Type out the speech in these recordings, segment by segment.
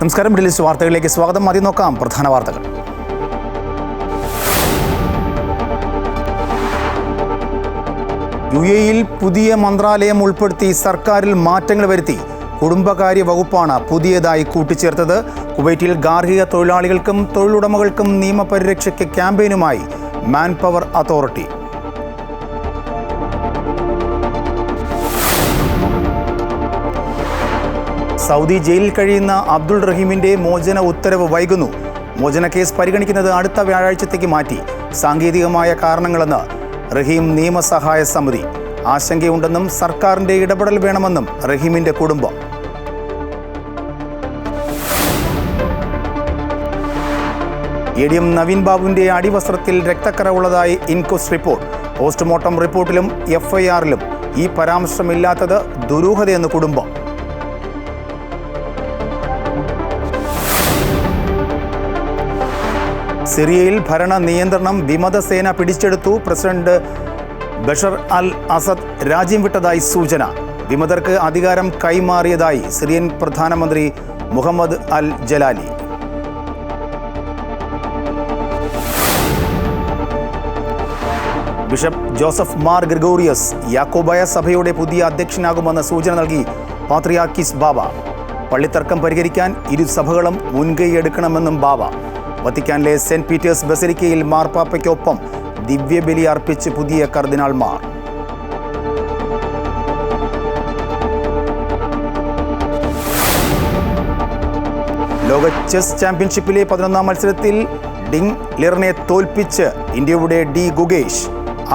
നമസ്കാരം. മിഡിൽ വാർത്തകളിലേക്ക് സ്വാഗതം. ആദ്യം നോക്കാം പ്രധാന വാർത്തകൾ. യു എയിൽ പുതിയ മന്ത്രാലയം ഉൾപ്പെടുത്തി സർക്കാരിൽ മാറ്റങ്ങൾ വരുത്തി. കുടുംബകാര്യ വകുപ്പാണ് പുതിയതായി കൂട്ടിച്ചേർത്തത്. കുവൈറ്റിൽ ഗാർഹിക തൊഴിലാളികൾക്കും തൊഴിലുടമകൾക്കും നിയമപരിരക്ഷയ്ക്ക് ക്യാമ്പയിനുമായി മാൻ പവർ അതോറിറ്റി. സൗദി ജയിലിൽ കഴിയുന്ന അബ്ദുൾ റഹീമിന്റെ മോചന ഉത്തരവ് വൈകുന്നു. മോചന കേസ് പരിഗണിക്കുന്നത് അടുത്ത വ്യാഴാഴ്ചത്തേക്ക് മാറ്റി. സാങ്കേതികമായ കാരണങ്ങളെന്ന് റഹീം നിയമസഹായ സമിതി. ആശങ്കയുണ്ടെന്നും സർക്കാരിന്റെ ഇടപെടൽ വേണമെന്നും റഹീമിന്റെ കുടുംബം. എ ഡി എം നവീൻ ബാബുവിന്റെ അടിവസ്ത്രത്തിൽ രക്തക്കറ ഉള്ളതായി ഇൻക്വസ്റ്റ് റിപ്പോർട്ട്. പോസ്റ്റ്മോർട്ടം റിപ്പോർട്ടിലും എഫ്ഐആറിലും ഈ പരാമർശമില്ലാത്തത് ദുരൂഹതയെന്ന് കുടുംബം. സിറിയയിൽ ഭരണ നിയന്ത്രണം വിമതസേന പിടിച്ചെടുത്തു. പ്രസിഡന്റ് ബഷർ അൽ അസദ് രാജ്യം വിട്ടതായി സൂചന. വിമതർക്ക് അധികാരം കൈമാറിയതായി സിറിയൻ പ്രധാനമന്ത്രി Mohammad al Jalali. Bishop Joseph Mar Gregorios Yakobaya സഭയുടെ പുതിയ അധ്യക്ഷനാകുമെന്ന് സൂചന നൽകി പാത്രിയാക്കിസ് ബാബ. പള്ളിത്തർക്കം പരിഹരിക്കാൻ ഇരു സഭകളും മുൻകൈയെടുക്കണമെന്നും ബാബ. വത്തിക്കാനിലെ സെന്റ് പീറ്റേഴ്സ് ബസലിക്കയിൽ മാർപ്പാപ്പയ്ക്കൊപ്പം ദിവ്യബലി അർപ്പിച്ച് പുതിയ കർദിനാൾമാർ ലോക ചെസ് ചാമ്പ്യൻഷിപ്പിലെ പതിനൊന്നാം മത്സരത്തിൽ ഡിങ് ലിറിനെ തോൽപ്പിച്ച് ഇന്ത്യയുടെ ഡി ഗുഗേഷ്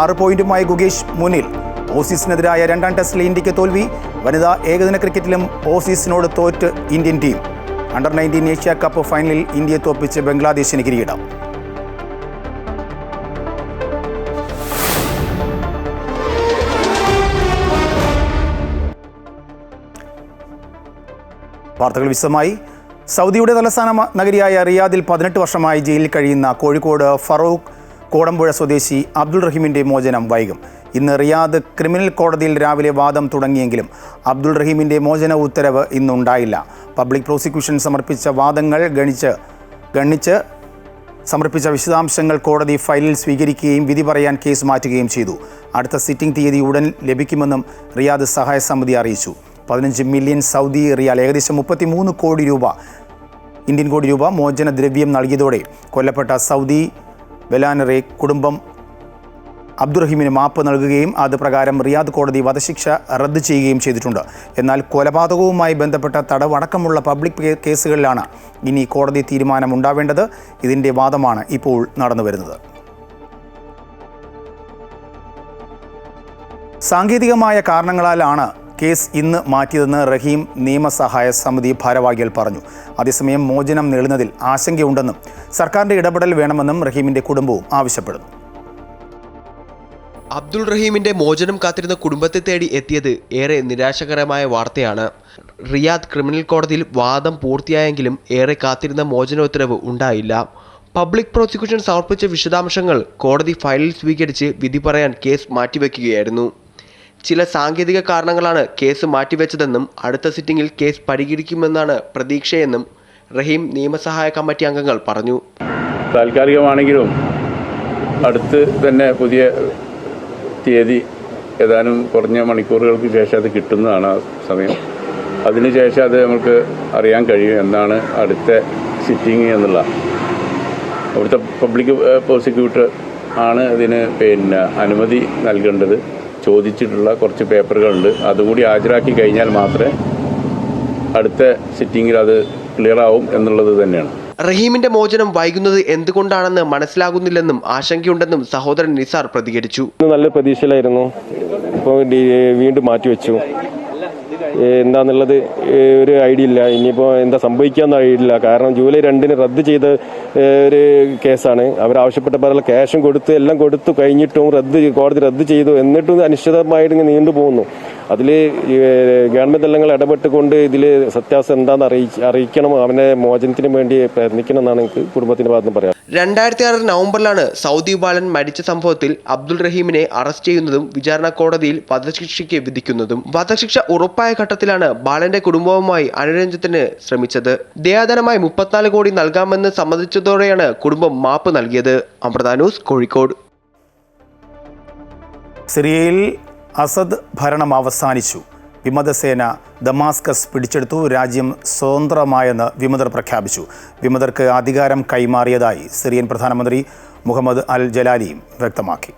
ആറ് പോയിന്റുമായി ഗുഗേഷ് മുന്നിൽ. ഓസീസിനെതിരായ രണ്ടാം ടെസ്റ്റിലെ ഇന്ത്യയ്ക്ക് തോൽവി. വനിതാ ഏകദിന ക്രിക്കറ്റിലും ഓസീസിനോട് തോറ്റ് Indian team. Under nineteen Asia cup ഫൈനലിൽ ഇന്ത്യയെ തോൽപ്പിച്ച് ബംഗ്ലാദേശിന് കിരീടം. വാർത്തകൾ വിശദമായി. സൗദിയുടെ തലസ്ഥാന നഗരിയായ റിയാദിൽ പതിനെട്ട് വർഷമായി ജയിലിൽ കഴിയുന്ന കോഴിക്കോട് ഫറൂഖ് കോടമ്പുഴ സ്വദേശി അബ്ദുൾ റഹീമിന്റെ മോചനം വൈകും. ഇന്ന് റിയാദ് ക്രിമിനൽ കോടതിയിൽ രാവിലെ വാദം തുടങ്ങിയെങ്കിലും അബ്ദുൾ റഹീമിന്റെ മോചന ഉത്തരവ് ഇന്നുണ്ടായില്ല. പബ്ലിക് പ്രോസിക്യൂഷൻ സമർപ്പിച്ച വാദങ്ങൾ ഗണിച്ച് ഗണിച്ച് സമർപ്പിച്ച വിശദാംശങ്ങൾ കോടതി ഫയലിൽ സ്വീകരിക്കുകയും വിധി പറയാൻ കേസ് മാറ്റുകയും ചെയ്തു. അടുത്ത സിറ്റിംഗ് തീയതി ഉടൻ ലഭിക്കുമെന്നും റിയാദ് സഹായ സമിതി അറിയിച്ചു. പതിനഞ്ച് മില്യൺ സൗദി റിയാൽ ഏകദേശം മുപ്പത്തിമൂന്ന് കോടി രൂപ ഇന്ത്യൻ കോടി രൂപ മോചന ദ്രവ്യം നൽകിയതോടെ കൊല്ലപ്പെട്ട സൗദി വെലാനറെ കുടുംബം അബ്ദുറഹീമിന് മാപ്പ് നൽകുകയും അത് പ്രകാരം റിയാദ് കോടതി വധശിക്ഷ റദ്ദ് ചെയ്യുകയും ചെയ്തിട്ടുണ്ട്. എന്നാൽ കൊലപാതകവുമായി ബന്ധപ്പെട്ട തടവടക്കമുള്ള പബ്ലിക് കേസുകളിലാണ് ഇനി കോടതി തീരുമാനം ഉണ്ടാവേണ്ടത് ഇതിന്റെ വാദമാണ് ഇപ്പോൾ നടന്നുവരുന്നത് സാങ്കേതികമായ കാരണങ്ങളാലാണ് കേസ് ഇന്ന് മാറ്റിയതെന്ന് റഹീം നിയമസഹായ സമിതി ഭാരവാഹികൾ പറഞ്ഞു. അതേസമയം മോചനം നേടുന്നതിൽ ആശങ്കയുണ്ടെന്നും സർക്കാരിന്റെ ഇടപെടൽ വേണമെന്നും റഹീമിന്റെ കുടുംബവും ആവശ്യപ്പെടുന്നു. അബ്ദുൾ റഹീമിന്റെ മോചനം കാത്തിരുന്ന കുടുംബത്തെ തേടി എത്തിയത് ഏറെ നിരാശകരമായ വാർത്തയാണ്. റിയാദ് ക്രിമിനൽ കോടതിയിൽ വാദം പൂർത്തിയായെങ്കിലും ഏറെ കാത്തിരുന്ന മോചന ഉത്തരവ് ഉണ്ടായില്ല. പബ്ലിക് പ്രോസിക്യൂഷൻ സമർപ്പിച്ച വിശദാംശങ്ങൾ കോടതി ഫയലിൽ സ്വീകരിച്ച് വിധി പറയാൻ കേസ് മാറ്റിവെക്കുകയായിരുന്നു. ചില സാങ്കേതിക കാരണങ്ങളാണ് കേസ് മാറ്റിവെച്ചതെന്നും അടുത്ത സിറ്റിംഗിൽ കേസ് പരിഗണിക്കുമെന്നാണ് പ്രതീക്ഷയെന്നും റഹീം നിയമസഹായ കമ്മിറ്റി അംഗങ്ങൾ പറഞ്ഞു. താൽക്കാലികമാണെങ്കിലും അടുത്ത് തന്നെ പുതിയ തീയതി ഏതാനും കുറഞ്ഞ മണിക്കൂറുകൾക്ക് ശേഷം അത് കിട്ടുന്നതാണ് ആ സമയം. അതിനുശേഷം അത് നമുക്ക് അറിയാൻ കഴിയും എന്നാണ് അടുത്ത സിറ്റിംഗ് എന്നുള്ള. അവിടുത്തെ പബ്ലിക് പ്രോസിക്യൂട്ടർ ആണ് ഇതിന് പിന്നെ അനുമതി നൽകേണ്ടത്. ചോദിച്ചിട്ടുള്ള കുറച്ച് പേപ്പറുകളുണ്ട് അതുകൂടി ഹാജരാക്കി കഴിഞ്ഞാൽ മാത്രമേ അടുത്ത സിറ്റിങ്ങിൽ അത് ക്ലിയർ ആവും എന്നുള്ളത് തന്നെയാണ്. റഹീമിന്റെ മോചനം വൈകുന്നത് എന്തുകൊണ്ടാണെന്ന് മനസ്സിലാകുന്നില്ലെന്നും ആശങ്കയുണ്ടെന്നും സഹോദരൻ നിസാർ പ്രതികരിച്ചു. നല്ല പ്രതീക്ഷയിലായിരുന്നു. ഇപ്പോൾ വീണ്ടും മാറ്റിവെച്ചു. എന്താന്നുള്ളത് ഒരു ഐഡിയ ഇല്ല. ഇനിയിപ്പോൾ എന്താ സംഭവിക്കാന്ന് ഐഡിയ കാരണം ജൂലൈ രണ്ടിന് റദ്ദ് ചെയ്ത ഒരു കേസാണ്. അവർ ആവശ്യപ്പെട്ട പോലെ ക്യാഷും കൊടുത്ത് എല്ലാം കൊടുത്തു കഴിഞ്ഞിട്ടും റദ്ദ് കോടതി റദ്ദ് ചെയ്തു എന്നിട്ടും അനിശ്ചിതമായിട്ട് ഇങ്ങനെ നീണ്ടു പോകുന്നു. അതിൽ ഗവൺമെന്റ് തലങ്ങൾ ഇടപെട്ടുകൊണ്ട് ഇതിൽ സത്യാവസ്ഥ എന്താണെന്ന് അറിയിച്ച് അറിയിക്കണം. അവനെ മോചനത്തിന് വേണ്ടി പ്രയത്നിക്കണം എന്നാണ് എനിക്ക് കുടുംബത്തിന്റെ ഭാഗത്ത് നിന്ന് പറയാം രണ്ടായിരത്തി ആറ് നവംബറിലാണ് സൗദി ബാലൻ മരിച്ച സംഭവത്തിൽ അബ്ദുൾ റഹീമിനെ അറസ്റ്റ് ചെയ്യുന്നതും വിചാരണ കോടതിയിൽ വധശിക്ഷയ്ക്ക് വിധിക്കുന്നതും. വധശിക്ഷ ഉറപ്പായ ഘട്ടത്തിലാണ് ബാലന്റെ കുടുംബവുമായി അനുരഞ്ജനത്തിന് ശ്രമിച്ചത്. ദയാധനമായി മുപ്പത്തിനാല് കോടി നൽകാമെന്ന് സമ്മതിച്ചതോടെയാണ് കുടുംബം മാപ്പ് നൽകിയത്. അമൃത ന്യൂസ് കോഴിക്കോട്. സിറിയയിൽ അസദ് ഭരണം അവസാനിച്ചു. വിമതസേന ദമാസ്കസ് പിടിച്ചെടുത്തു. രാജ്യം സ്വതന്ത്രമായെന്ന് വിമതർ പ്രഖ്യാപിച്ചു. വിമതർക്ക് അധികാരം കൈമാറിയതായി സിറിയൻ പ്രധാനമന്ത്രി മുഹമ്മദ് അൽ ജലാലിയും വ്യക്തമാക്കി.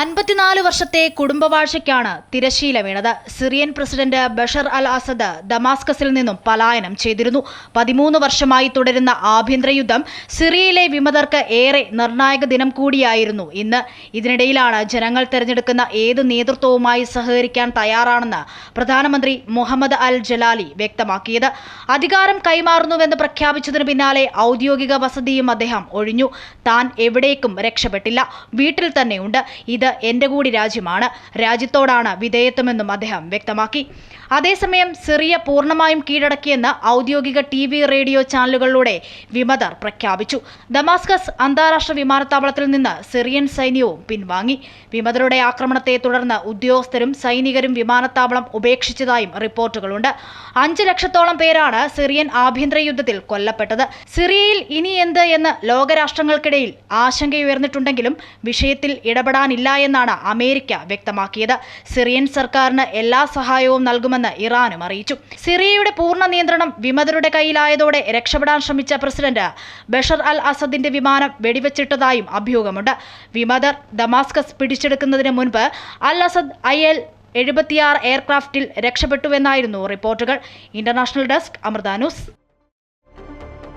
അൻപത്തിനാല് വർഷത്തെ കുടുംബവാഴ്ചയ്ക്കാണ് തിരശീല വീണത്. Syrian president Bashar al Assad ദമാസ്കസിൽ നിന്നും പലായനം ചെയ്തിരുന്നു. പതിമൂന്ന് വർഷമായി തുടരുന്ന ആഭ്യന്തര യുദ്ധം സിറിയയിലെ വിമതർക്ക് ഏറെ നിർണായക ദിനം കൂടിയായിരുന്നു ഇന്ന്. ഇതിനിടയിലാണ് ജനങ്ങൾ തെരഞ്ഞെടുക്കുന്ന ഏത് നേതൃത്വവുമായി സഹകരിക്കാൻ തയ്യാറാണെന്ന് പ്രധാനമന്ത്രി മുഹമ്മദ് അൽ ജലാലി വ്യക്തമാക്കിയത്. അധികാരം കൈമാറുന്നുവെന്ന് പ്രഖ്യാപിച്ചതിന് പിന്നാലെ ഔദ്യോഗിക വസതിയും അദ്ദേഹം ഒഴിഞ്ഞു. താൻ എവിടേക്കും രക്ഷപ്പെട്ടില്ല. വീട്ടിൽ തന്നെയുണ്ട്. ഇത് എന്റെ കൂടി രാജ്യമാണ്. രാജ്യത്തോടാണ് വിധേയത്വമെന്നും അദ്ദേഹം വ്യക്തമാക്കി. അതേസമയം സിറിയ പൂർണമായും കീഴടക്കിയെന്ന് ഔദ്യോഗിക ടി വി റേഡിയോ ചാനലുകളിലൂടെ വിമതർ പ്രഖ്യാപിച്ചു. ദമാസ്കസ് അന്താരാഷ്ട്ര വിമാനത്താവളത്തിൽ നിന്ന് സിറിയൻ സൈന്യവും പിൻവാങ്ങി. വിമതരുടെ ആക്രമണത്തെ തുടർന്ന് ഉദ്യോഗസ്ഥരും സൈനികരും വിമാനത്താവളം ഉപേക്ഷിച്ചതായും റിപ്പോർട്ടുകളുണ്ട്. അഞ്ച് ലക്ഷത്തോളം പേരാണ് സിറിയൻ ആഭ്യന്തര യുദ്ധത്തിൽ കൊല്ലപ്പെട്ടത്. സിറിയയിൽ ഇനി എന്ത് എന്ന് ലോകരാഷ്ട്രങ്ങൾക്കിടയിൽ ആശങ്കയുയർന്നിട്ടുണ്ടെങ്കിലും വിഷയത്തിൽ ഇടപെടാനില്ല എന്നാണ് അമേരിക്ക വ്യക്തമാക്കിയത്. സിറിയൻ സർക്കാരിന് എല്ലാ സഹായവും നൽകുമെന്ന് ഇറാനും അറിയിച്ചു. സിറിയയുടെ പൂർണ നിയന്ത്രണം വിമതരുടെ കയ്യിലായതോടെ രക്ഷപ്പെടാൻ ശ്രമിച്ച പ്രസിഡന്റ് ബഷർ അൽ അസദിന്റെ വിമാനം വെടിവെച്ചിട്ടതായും അഭ്യൂഹമുണ്ട് വിമതർ ദമാസ്കസ് പിടിച്ചെടുക്കുന്നതിന് മുൻപ് അൽ അസദ് ഐ എൽ എഴുപത്തിയാറ് എയർക്രാഫ്റ്റിൽ രക്ഷപ്പെട്ടുവെന്നായിരുന്നു റിപ്പോർട്ടുകൾ. International desk Amrita news.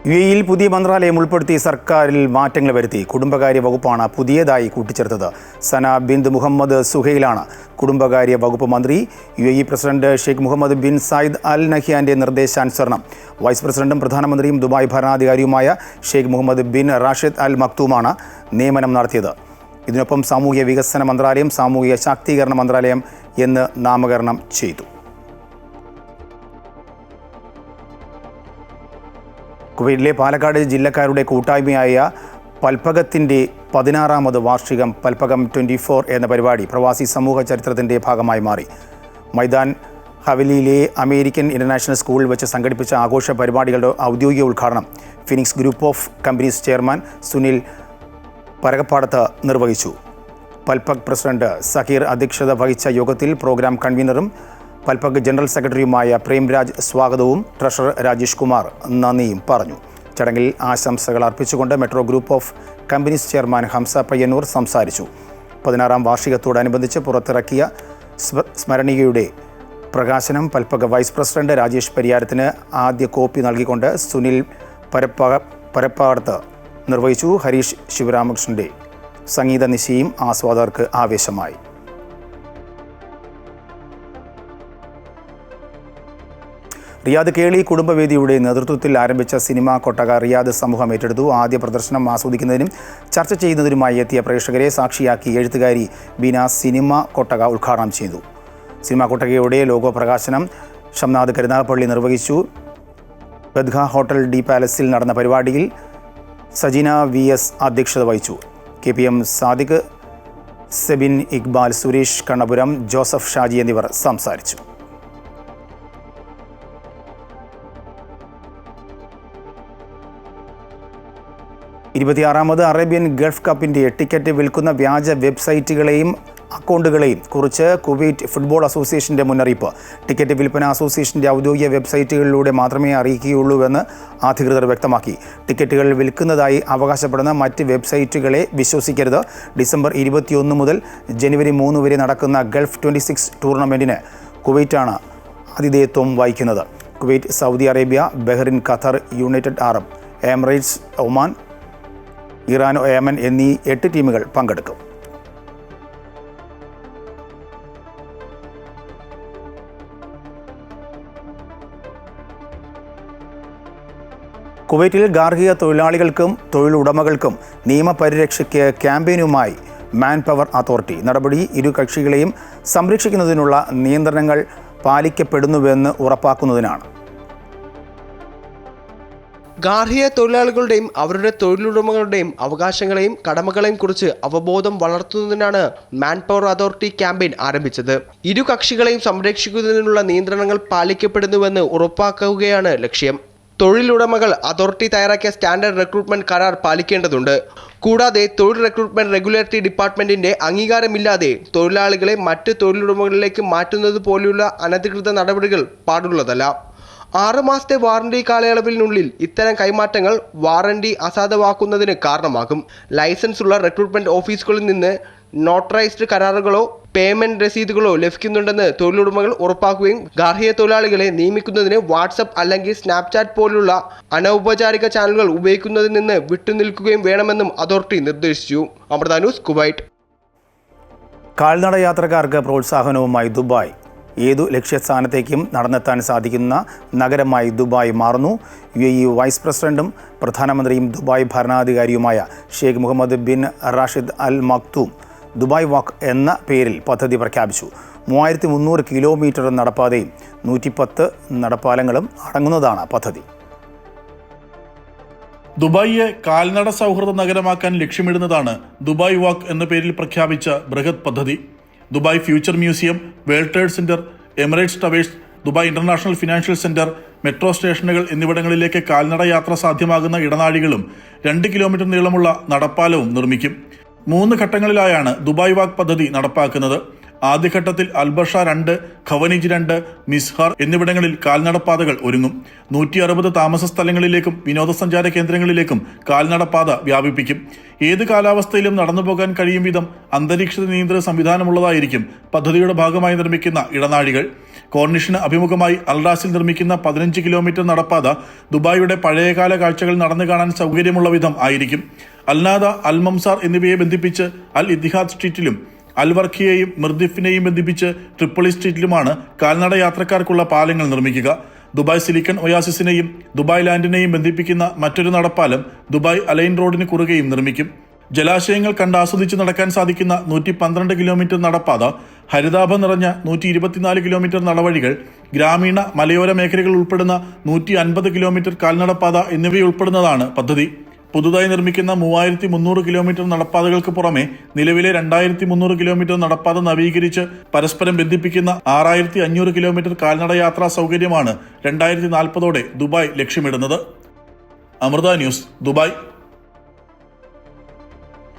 U എയിൽ പുതിയ മന്ത്രാലയം ഉൾപ്പെടുത്തി സർക്കാരിൽ മാറ്റങ്ങൾ വരുത്തി. കുടുംബകാര്യ വകുപ്പാണ് പുതിയതായി കൂട്ടിച്ചേർത്തത്. സന ബിന്ദ് മുഹമ്മദ് സുഹൈലാണ്. കുടുംബകാര്യ വകുപ്പ് മന്ത്രി U A E president Sheikh Mohammed bin Zayed al നഹിയാന്റെ നിർദ്ദേശാനുസരണം. വൈസ് പ്രസിഡന്റും പ്രധാനമന്ത്രിയും Dubai ഭരണാധികാരിയുമായ Sheikh Mohammed bin Rashid al മക്തൂമാണ് നിയമനം നടത്തിയത്. ഇതിനൊപ്പം സാമൂഹ്യ വികസന മന്ത്രാലയം സാമൂഹിക ശാക്തീകരണ മന്ത്രാലയം എന്ന് നാമകരണം ചെയ്തു. കുവൈറ്റിലെ പാലക്കാട് ജില്ലക്കാരുടെ കൂട്ടായ്മയായ പൽപ്പകത്തിന്റെ പതിനാറാമത് വാർഷികം പൽപ്പകം ട്വന്റി ഫോർ എന്ന പരിപാടി പ്രവാസി സമൂഹ ചരിത്രത്തിന്റെ ഭാഗമായി മാറി. മൈതാൻ ഹവലിയിലെ അമേരിക്കൻ ഇന്റർനാഷണൽ സ്കൂളിൽ വെച്ച് സംഘടിപ്പിച്ച ആഘോഷ പരിപാടികളുടെ ഔദ്യോഗിക ഉദ്ഘാടനം Phoenix group of companies chairman Sunil Parakappadath നിർവഹിച്ചു. പൽപക് പ്രസിഡന്റ് സഹീർ അധ്യക്ഷത വഹിച്ച യോഗത്തിൽ പ്രോഗ്രാം കൺവീനറും പൽപക് ജനറൽ സെക്രട്ടറിയുമായ പ്രേംരാജ് സ്വാഗതവും ട്രഷറർ രാജേഷ് കുമാർ നന്ദിയും പറഞ്ഞു. ചടങ്ങിൽ ആശംസകൾ അർപ്പിച്ചുകൊണ്ട് metro group of companies chairman Hamsa Payyanur സംസാരിച്ചു. പതിനാറാം വാർഷികത്തോടനുബന്ധിച്ച് പുറത്തിറക്കിയ സ്മരണികയുടെ പ്രകാശനം പൽപ്പക വൈസ് പ്രസിഡന്റ് രാജേഷ് പരിയാരത്തിന് ആദ്യ കോപ്പി നൽകിക്കൊണ്ട് സുനിൽ പരപ്പ പരപ്പാടത്ത് നിർവഹിച്ചു ഹരീഷ് ശിവരാമകൃഷ്ണന്റെ സംഗീത നിശയും ആസ്വാദകർക്ക് ആവേശമായി. റിയാദ് കേളി കുടുംബവേദിയുടെ നേതൃത്വത്തിൽ ആരംഭിച്ച സിനിമ കൊട്ടക റിയാദ് സമൂഹം ഏറ്റെടുത്തു. ആദ്യ പ്രദർശനം ആസ്വദിക്കുന്നതിനും ചർച്ച ചെയ്യുന്നതിനുമായി എത്തിയ പ്രേക്ഷകരെ സാക്ഷിയാക്കി എഴുത്തുകാരി ബീന സിനിമ കൊട്ടക ഉദ്ഘാടനം ചെയ്തു. സിനിമ കൊട്ടകയുടെ ലോഗോ പ്രകാശനം ഷംനാഥ് കരുനാഗപ്പള്ളി നിർവഹിച്ചു. ബദ്ഗ ഹോട്ടൽ ഡി പാലസിൽ നടന്ന പരിപാടിയിൽ സജിന വി എസ് അധ്യക്ഷത വഹിച്ചു. K P M Sadiq Sebin Iqbal Suresh Kannapuram Joseph Shaji എന്നിവർ സംസാരിച്ചു. ഇരുപത്തിയാറാമത് അറേബ്യൻ ഗൾഫ് കപ്പിന്റെ ടിക്കറ്റ് വിൽക്കുന്ന വ്യാജ വെബ്സൈറ്റുകളെയും അക്കൗണ്ടുകളെയും കുറിച്ച് കുവൈറ്റ് ഫുട്ബോൾ അസോസിയേഷന്റെ മുന്നറിയിപ്പ്. ടിക്കറ്റ് വിൽപ്പന അസോസിയേഷന്റെ ഔദ്യോഗിക വെബ്സൈറ്റുകളിലൂടെ മാത്രമേ അറിയിക്കുകയുള്ളൂവെന്ന് അധികൃതർ വ്യക്തമാക്കി. ടിക്കറ്റുകൾ വിൽക്കുന്നതായി അവകാശപ്പെടുന്ന മറ്റ് വെബ്സൈറ്റുകളെ വിശ്വസിക്കരുത്. ഡിസംബർ ഇരുപത്തിയൊന്ന് മുതൽ ജനുവരി മൂന്ന് വരെ നടക്കുന്ന ഗൾഫ് ട്വന്റി സിക്സ് ടൂർണമെന്റിന് കുവൈറ്റാണ് ആതിഥേയത്വം വഹിക്കുന്നത്. Kuwait Saudi Arabia Bahrain Qatar United Arab Emirates Oman Iran Yemen എന്നീ എട്ട് ടീമുകൾ പങ്കെടുക്കും. കുവൈറ്റിൽ ഗാർഹിക തൊഴിലാളികൾക്കും തൊഴിലുടമകൾക്കും നിയമപരിരക്ഷയ്ക്ക് ക്യാമ്പയിനുമായി മാൻ പവർ അതോറിറ്റി. നടപടി ഇരു കക്ഷികളെയും സംരക്ഷിക്കുന്നതിനുള്ള നിയന്ത്രണങ്ങൾ പാലിക്കപ്പെടുന്നുവെന്ന് ഉറപ്പാക്കുന്നതിനാണ്. ഗാർഹിക തൊഴിലാളികളുടെയും അവരുടെ തൊഴിലുടമകളുടെയും അവകാശങ്ങളെയും കടമകളെയും കുറിച്ച് അവബോധം വളർത്തുന്നതിനാണ് മാൻ പവർ അതോറിറ്റി ക്യാമ്പയിൻ ആരംഭിച്ചത്. ഇരു കക്ഷികളെയും സംരക്ഷിക്കുന്നതിനുള്ള നിയന്ത്രണങ്ങൾ പാലിക്കപ്പെടുന്നുവെന്ന് ഉറപ്പാക്കുകയാണ് ലക്ഷ്യം. തൊഴിലുടമകൾ അതോറിറ്റി തയ്യാറാക്കിയ സ്റ്റാൻഡേർഡ് റിക്രൂട്ട്മെന്റ് കരാർ പാലിക്കേണ്ടതുണ്ട്. കൂടാതെ തൊഴിൽ റിക്രൂട്ട്മെന്റ് റെഗുലേറ്ററി ഡിപ്പാർട്ട്മെന്റിന്റെ അംഗീകാരമില്ലാതെ തൊഴിലാളികളെ മറ്റ് തൊഴിലുടമകളിലേക്ക് മാറ്റുന്നത് പോലെയുള്ള അനധികൃത നടപടികൾ പാടുള്ളതല്ല. ആറ് മാസത്തെ വാറണ്ടി കാലയളവിനുള്ളിൽ ഇത്തരം കൈമാറ്റങ്ങൾ വാറണ്ടി അസാധുവാക്കുന്നതിന് കാരണമാകും. ലൈസൻസ് ഉള്ള റിക്രൂട്ട്മെന്റ് ഓഫീസുകളിൽ നിന്ന് നോട്ടറൈസ്ഡ് കരാറുകളോ പേയ്മെന്റ് രസീതുകളോ ലഭിക്കുന്നുണ്ടെന്ന് തൊഴിലുടമകൾ ഉറപ്പാക്കുകയും ഗാർഹിക തൊഴിലാളികളെ നിയമിക്കുന്നതിന് വാട്സപ്പ് അല്ലെങ്കിൽ സ്നാപ്ചാറ്റ് പോലുള്ള അനൗപചാരിക ചാനലുകൾ ഉപയോഗിക്കുന്നതിൽ നിന്ന് വിട്ടുനിൽക്കുകയും വേണമെന്നും അതോറിറ്റി നിർദ്ദേശിച്ചു. Amrita news Kuwait. കാൽനട യാത്രക്കാർക്ക് പ്രോത്സാഹനവുമായി ദുബായ്. ഏതു ലക്ഷ്യസ്ഥാനത്തേക്കും നടന്നെത്താൻ സാധിക്കുന്ന നഗരമായി ദുബായ് മാറുന്നു. യു എ ഇ വൈസ് പ്രസിഡന്റും പ്രധാനമന്ത്രിയും Dubai ഭരണാധികാരിയുമായ Sheikh Mohammed bin Rashid Al Maktoum Dubai walk എന്ന പേരിൽ പദ്ധതി പ്രഖ്യാപിച്ചു. മൂവായിരത്തി മുന്നൂറ് കിലോമീറ്റർ നടപ്പാതയും നൂറ്റിപ്പത്ത് നടപ്പാലങ്ങളും അടങ്ങുന്നതാണ് പദ്ധതി. ദുബായിയെ കാൽനട സൗഹൃദ നഗരമാക്കാൻ ലക്ഷ്യമിടുന്നതാണ് ദുബായ് വാക്ക് എന്ന പേരിൽ പ്രഖ്യാപിച്ച ബൃഹത് പദ്ധതി. Dubai Future Museum World Trade Centre Emirates Towers Dubai International Financial Centre Metro സ്റ്റേഷനുകൾ എന്നിവിടങ്ങളിലേക്ക് കാൽനട യാത്ര സാധ്യമാകുന്ന ഇടനാഴികളും രണ്ട് കിലോമീറ്റർ നീളമുള്ള നടപ്പാലവും നിർമ്മിക്കും. മൂന്ന് ഘട്ടങ്ങളിലായാണ് ദുബായ് വാക് പദ്ധതി നടപ്പാക്കുന്നത്. ആദ്യഘട്ടത്തിൽ അൽബർഷ രണ്ട് ഖവനിജ് രണ്ട് മിസ്ഹാർ എന്നിവിടങ്ങളിൽ കാൽനടപ്പാതകൾ ഒരുങ്ങും. നൂറ്റി അറുപത് താമസ സ്ഥലങ്ങളിലേക്കും വിനോദസഞ്ചാര കേന്ദ്രങ്ങളിലേക്കും കാൽനടപ്പാത വ്യാപിപ്പിക്കും. ഏത് കാലാവസ്ഥയിലും നടന്നു പോകാൻ കഴിയും വിധം അന്തരീക്ഷ നിയന്ത്രണ സംവിധാനമുള്ളതായിരിക്കും പദ്ധതിയുടെ ഭാഗമായി നിർമ്മിക്കുന്ന ഇടനാഴികൾ. കോർണിഷിന് അഭിമുഖമായി അൽറാസിൽ നിർമ്മിക്കുന്ന പതിനഞ്ച് കിലോമീറ്റർ നടപ്പാത ദുബായിയുടെ പഴയകാല കാഴ്ചകൾ നടന്നു കാണാൻ സൗകര്യമുള്ള വിധം ആയിരിക്കും. അൽനാദ അൽ മംസാർ എന്നിവയെ ബന്ധിപ്പിച്ച് അൽ ഇത്തിഹാദ് സ്ട്രീറ്റിലും അൽവർഖിയെയും മിർദിഫിനെയും ബന്ധിപ്പിച്ച് ട്രിപ്പിളി സ്ട്രീറ്റിലുമാണ് കാൽനട യാത്രക്കാർക്കുള്ള പാലങ്ങൾ നിർമ്മിക്കുക. ദുബായ് സിലിക്കൺ ഒയാസിസിനെയും ദുബായ് ലാൻഡിനെയും ബന്ധിപ്പിക്കുന്ന മറ്റൊരു നടപ്പാലം ദുബായ് അലൈൻ റോഡിന് കുറുകെയും നിർമ്മിക്കും. ജലാശയങ്ങൾ കണ്ട് ആസ്വദിച്ച് നടക്കാൻ സാധിക്കുന്ന നൂറ്റി പന്ത്രണ്ട് കിലോമീറ്റർ നടപ്പാത ഹരിതാഭം നിറഞ്ഞ നൂറ്റി ഇരുപത്തിനാല് കിലോമീറ്റർ നടവഴികൾ ഗ്രാമീണ മലയോര മേഖലകൾ ഉൾപ്പെടുന്ന നൂറ്റി അൻപത് കിലോമീറ്റർ കാൽനടപ്പാത എന്നിവയുൾപ്പെടുന്നതാണ് പദ്ധതി. പുതുതായി നിർമ്മിക്കുന്ന മൂവായിരത്തി മുന്നൂറ് കിലോമീറ്റർ നടപ്പാതകൾക്ക് പുറമെ നിലവിലെ രണ്ടായിരത്തി മുന്നൂറ് കിലോമീറ്റർ നടപ്പാത നവീകരിച്ച് പരസ്പരം ബന്ധിപ്പിക്കുന്ന ആറായിരത്തി അഞ്ഞൂറ് കിലോമീറ്റർ കാൽനട യാത്രാ സൗകര്യമാണ് രണ്ടായിരത്തി നാൽപ്പതോടെ ദുബായ് ലക്ഷ്യമിടുന്നത്. Amrita news Dubai.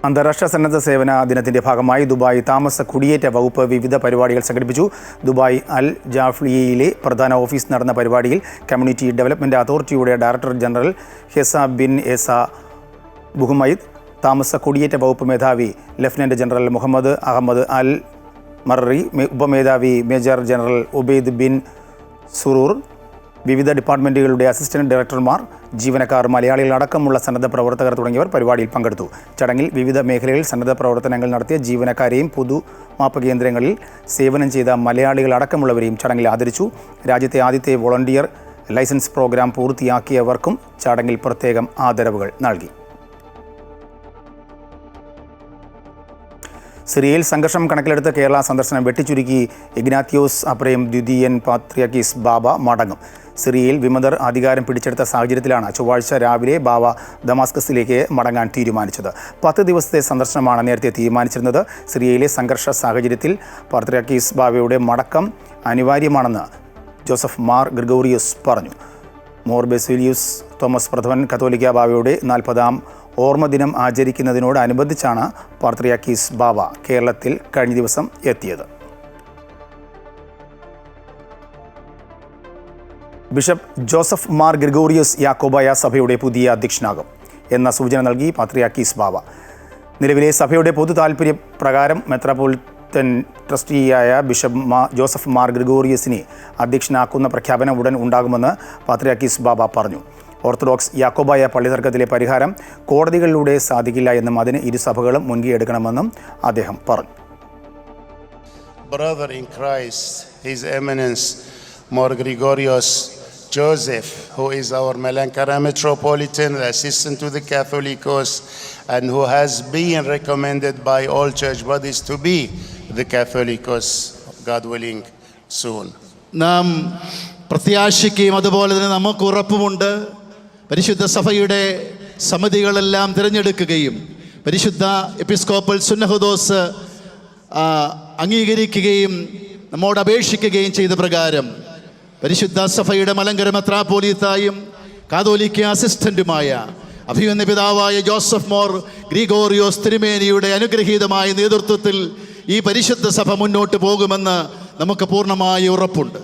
അന്താരാഷ്ട്ര സന്നദ്ധ സേവന ദിനത്തിന്റെ ഭാഗമായി ദുബായ് താമസ കുടിയേറ്റ വകുപ്പ് വിവിധ പരിപാടികൾ സംഘടിപ്പിച്ചു. ദുബായ് അൽ ജാഫ്ലിയയിലെ പ്രധാന ഓഫീസ് നടന്ന പരിപാടിയിൽ കമ്മ്യൂണിറ്റി ഡെവലപ്മെന്റ് അതോറിറ്റിയുടെ director general Hessa bin Essa Buhumaid താമസ കുടിയേറ്റ വകുപ്പ് മേധാവി lieutenant general Mohammed Ahmed Al Marri ഉപമേധാവി major general Obaid bin Suroor വിവിധ ഡിപ്പാർട്ട്മെന്റുകളുടെ അസിസ്റ്റന്റ് ഡയറക്ടർമാർ ജീവനക്കാർ മലയാളികൾ അടക്കമുള്ള സന്നദ്ധ പ്രവർത്തകർ തുടങ്ങിയവർ പരിപാടിയിൽ പങ്കെടുത്തു. ചടങ്ങിൽ വിവിധ മേഖലകളിൽ സന്നദ്ധ പ്രവർത്തനങ്ങൾ നടത്തിയ ജീവനക്കാരെയും പൊതുമാപ്പ് കേന്ദ്രങ്ങളിൽ സേവനം ചെയ്ത മലയാളികൾ അടക്കമുള്ളവരെയും ചടങ്ങിൽ ആദരിച്ചു. രാജ്യത്തെ ആദ്യത്തെ വോളണ്ടിയർ ലൈസൻസ് പ്രോഗ്രാം പൂർത്തിയാക്കിയവർക്കും ചടങ്ങിൽ പ്രത്യേകം ആദരവുകൾ നൽകി. സിറിയയിൽ സംഘർഷം കണക്കിലെടുത്ത് കേരള സന്ദർശനം വെട്ടിച്ചുരുക്കി ഇഗ്നാത്യോസ് അപ്രയം ദ്വിതീയൻ പാത്രിയക്കീസ് ബാബ മടങ്ങും. സിറിയയിൽ വിമതർ അധികാരം പിടിച്ചെടുത്ത സാഹചര്യത്തിലാണ് ചൊവ്വാഴ്ച രാവിലെ ബാവ ദമാസ്കസിലേക്ക് മടങ്ങാൻ തീരുമാനിച്ചത്. പത്ത് ദിവസത്തെ സന്ദർശനമാണ് നേരത്തെ തീരുമാനിച്ചിരുന്നത്. സിറിയയിലെ സംഘർഷ സാഹചര്യത്തിൽ പാത്രിയക്കീസ് ബാവയുടെ മടക്കം അനിവാര്യമാണെന്ന് ജോസഫ് മാർ ഗ്രിഗോറിയസ് പറഞ്ഞു. മോർ ബെസിലിയൂസ് തോമസ് പ്രഥമൻ കത്തോലിക്ക ബാവയുടെ നാൽപ്പതാം ഓർമ്മദിനം ആചരിക്കുന്നതിനോടനുബന്ധിച്ചാണ് പാർത്രിയാക്കീസ് ബാവ കേരളത്തിൽ കഴിഞ്ഞ ദിവസം എത്തിയത്. Bishop Joseph Mar Gregorios Yakobaya സഭയുടെ പുതിയ അധ്യക്ഷനാകും. എന്ന സൂചന നൽകി പാത്രിയാക്കീസ് ബാവ. നിലവിലെ സഭയുടെ പൊതു താൽപ്പര്യ പ്രകാരം മെത്രാപോളിത്തൻ ട്രസ്റ്റിയായ ബിഷപ്പ് മാ ജോസഫ് മാർ ഗ്രിഗോറിയസിനെ അധ്യക്ഷനാക്കുന്ന പ്രഖ്യാപനം ഉടൻ ഉണ്ടാകുമെന്ന് പാത്രിയാക്കീസ് ബാബ പറഞ്ഞു. ഓർത്തഡോക്സ് യാക്കോബായ പള്ളിതർക്കത്തിലെ പരിഹാരം കോടതികളിലൂടെ സാധിക്കില്ല എന്നും അതിന് ഇരു സഭകളും മുൻകൈയെടുക്കണമെന്നും അദ്ദേഹം പറഞ്ഞു. Brother in Christ, His Eminence More Gregorios Joseph, who is our Malankara Metropolitan Assistant to the Catholicos, and who has been recommended by all church bodies to be the Catholicos, God willing, soon. നാം പ്രത്യാശിക്കുകയും അതുപോലെ തന്നെ നമുക്ക് ഉറപ്പുമുണ്ട് പരിശുദ്ധ സഭയുടെ സമിതികളെല്ലാം തിരഞ്ഞെടുക്കുകയും പരിശുദ്ധ episcopal സുന്നഹദോസ് ആ, അംഗീകരിക്കുകയും നമ്മോട് അപേക്ഷിക്കുകയും ചെയ്ത പ്രകാരം പരിശുദ്ധ സഭയുടെ മലങ്കര മെത്രാപോലീത്തായും കാതോലിക്ക അസിസ്റ്റന്റുമായ അഭിമന്യ പിതാവായ ജോസഫ് മോർ ഗ്രിഗോറിയോസ് തിരുമേനിയുടെ അനുഗ്രഹീതമായ നേതൃത്വത്തിൽ ഈ പരിശുദ്ധ സഭ മുന്നോട്ട് പോകുമെന്ന് നമുക്ക് പൂർണമായി ഉറപ്പുണ്ട്.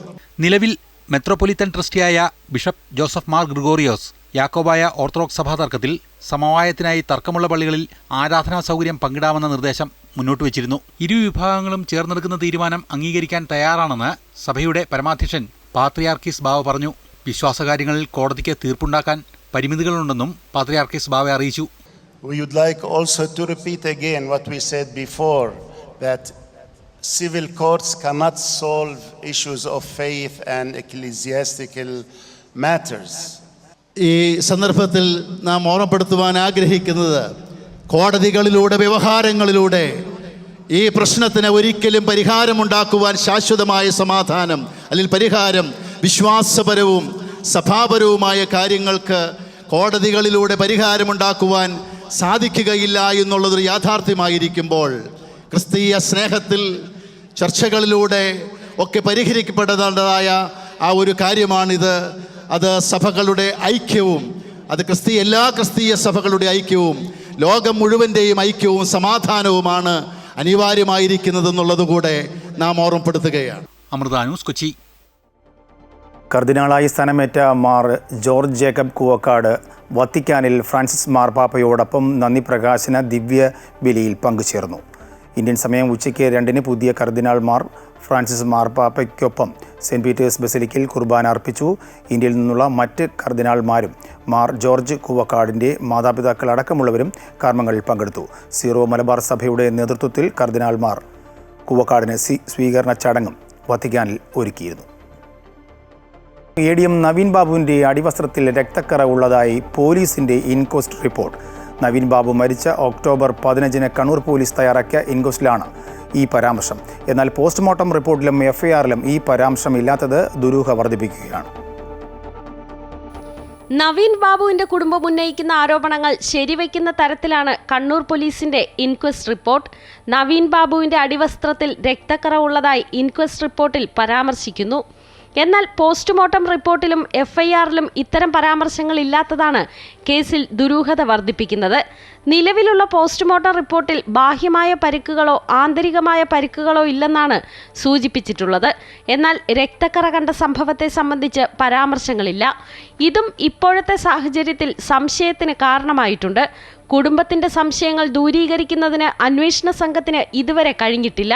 നിലവിൽ metropolitan ട്രസ്റ്റിയായ bishop Joseph Mar Gregorios Yakobaya orthodox സഭാ തർക്കത്തിൽ സമവായത്തിനായി തർക്കമുള്ള പള്ളികളിൽ ആരാധനാ സൗകര്യം പങ്കിടാമെന്ന നിർദ്ദേശം മുന്നോട്ട് വച്ചിരുന്നു. ഇരു വിഭാഗങ്ങളും ചേർന്നെടുക്കുന്ന തീരുമാനം അംഗീകരിക്കാൻ തയ്യാറാണെന്ന് സഭയുടെ പരമാധ്യക്ഷൻ പാത്രിയാർക്കീസ് ബാവ പറഞ്ഞു വിശ്വാസകാര്യങ്ങളിൽ കോടതിക്ക് തീർപ്പുണ്ടാക്കാൻ പരിമിതികളുണ്ടെന്നും പാത്രിയാർക്കീസ് ബാവ അറിയിച്ചു We would like also to repeat again what we said before that civil courts cannot solve issues of faith and ecclesiastical matters. ഈ സന്ദർഭത്തിൽ നാം ഓർമ്മപ്പെടുത്തുവാൻ ആഗ്രഹിക്കുന്നത് കോടതികളിലൂടെ വ്യവഹാരങ്ങളിലൂടെ ഈ പ്രശ്നത്തിന് ഒരിക്കലും പരിഹാരമുണ്ടാക്കുവാൻ ശാശ്വതമായ സമാധാനം അല്ലെങ്കിൽ പരിഹാരം വിശ്വാസപരവും സഭാപരവുമായ കാര്യങ്ങൾക്ക് കോടതികളിലൂടെ പരിഹാരമുണ്ടാക്കുവാൻ സാധിക്കുകയില്ല എന്നുള്ളതൊരു യാഥാർത്ഥ്യമായിരിക്കുമ്പോൾ ക്രിസ്തീയ സ്നേഹത്തിൽ ചർച്ചകളിലൂടെ ഒക്കെ പരിഹരിക്കപ്പെടേണ്ടതായ ആ ഒരു കാര്യമാണിത്. അത് സഭകളുടെ ഐക്യവും അത് ക്രിസ്തീയ എല്ലാ ക്രിസ്തീയ സഭകളുടെ ഐക്യവും ലോകം മുഴുവന്റെയും ഐക്യവും സമാധാനവുമാണ്. അനിവാര്യമായിരിക്കുന്നതെന്നുള്ളത് കൂടെ നാം ഓർമ്മപ്പെടുത്തുകയാണ്. അമൃത ന്യൂസ് കൊച്ചി. കർദിനാളായി സ്ഥാനമേറ്റ മാർ ജോർജ് ജേക്കബ് കുവക്കാട് വത്തിക്കാനിൽ ഫ്രാൻസിസ് മാർപ്പാപ്പയോടൊപ്പം നന്ദി പ്രകാശന ദിവ്യ ബലിയിൽ പങ്കുചേർന്നു. ഇന്ത്യൻ സമയം ഉച്ചയ്ക്ക് രണ്ടിന് പുതിയ കർദിനാൾമാർ ഫ്രാൻസിസ് മാർപ്പാപ്പയ്ക്കൊപ്പം സെന്റ് പീറ്റേഴ്സ് ബസിലിക്കയിൽ കുർബാന അർപ്പിച്ചു. ഇന്ത്യയിൽ നിന്നുള്ള മറ്റ് കർദിനാൾമാരും മാർ ജോർജ് കുവക്കാടിന്റെ മാതാപിതാക്കൾ അടക്കമുള്ളവരും കർമ്മങ്ങളിൽ പങ്കെടുത്തു. സീറോ മലബാർ സഭയുടെ നേതൃത്വത്തിൽ കർദിനാൾമാർ കുവക്കാടിന് സ്വീകരണ ചടങ്ങും വത്തിക്കാനിൽ ഒരുക്കിയിരുന്നു. എ ഡി എം നവീൻ ബാബുവിന്റെ അടിവസ്ത്രത്തിൽ രക്തക്കറ ഉള്ളതായി പോലീസിന്റെ ഇൻകോസ്റ്റ് റിപ്പോർട്ട്. നവീൻ ബാബു മരിച്ച ഒക്ടോബർ പതിനഞ്ചിന് കണ്ണൂർ പോലീസ് തയ്യാറാക്കിയ ഇൻക്വസ്റ്റിലാണ് ഈ പരാമർശം. എന്നാൽ പോസ്റ്റ്മോർട്ടം റിപ്പോർട്ടിലും എഫ്ഐആറിലും ഈ പരാമർശം ഇല്ലാത്തത് ദുരൂഹ വർദ്ധിപ്പിക്കുകയാണ്. നവീൻ ബാബുവിന്റെ കുടുംബം ഉന്നയിക്കുന്ന ആരോപണങ്ങൾ ശരിവയ്ക്കുന്ന തരത്തിലാണ് കണ്ണൂർ പോലീസിന്റെ ഇൻക്വസ്റ്റ് റിപ്പോർട്ട്. നവീൻ ബാബുവിന്റെ അടിവസ്ത്രത്തിൽ രക്തക്കറവുള്ളതായി ഇൻക്വസ്റ്റ് റിപ്പോർട്ടിൽ പരാമർശിക്കുന്നു. എന്നാൽ പോസ്റ്റ്മോർട്ടം റിപ്പോർട്ടിലും എഫ്ഐആറിലും ഇത്തരം പരാമർശങ്ങൾ ഇല്ലാത്തതാണ് കേസിൽ ദുരൂഹത വർദ്ധിപ്പിക്കുന്നത്. നിലവിലുള്ള പോസ്റ്റ്മോർട്ടം റിപ്പോർട്ടിൽ ബാഹ്യമായ പരിക്കുകളോ ആന്തരികമായ പരിക്കുകളോ ഇല്ലെന്നാണ് സൂചിപ്പിച്ചിട്ടുള്ളത്. എന്നാൽ രക്തക്കറ കണ്ട സംഭവത്തെ സംബന്ധിച്ച് പരാമർശങ്ങളില്ല. ഇതും ഇപ്പോഴത്തെ സാഹചര്യത്തിൽ സംശയത്തിന് കാരണമായിട്ടുണ്ട്. കുടുംബത്തിന്റെ സംശയങ്ങൾ ദൂരീകരിക്കുന്നതിന് അന്വേഷണ സംഘത്തിന് ഇതുവരെ കഴിഞ്ഞിട്ടില്ല.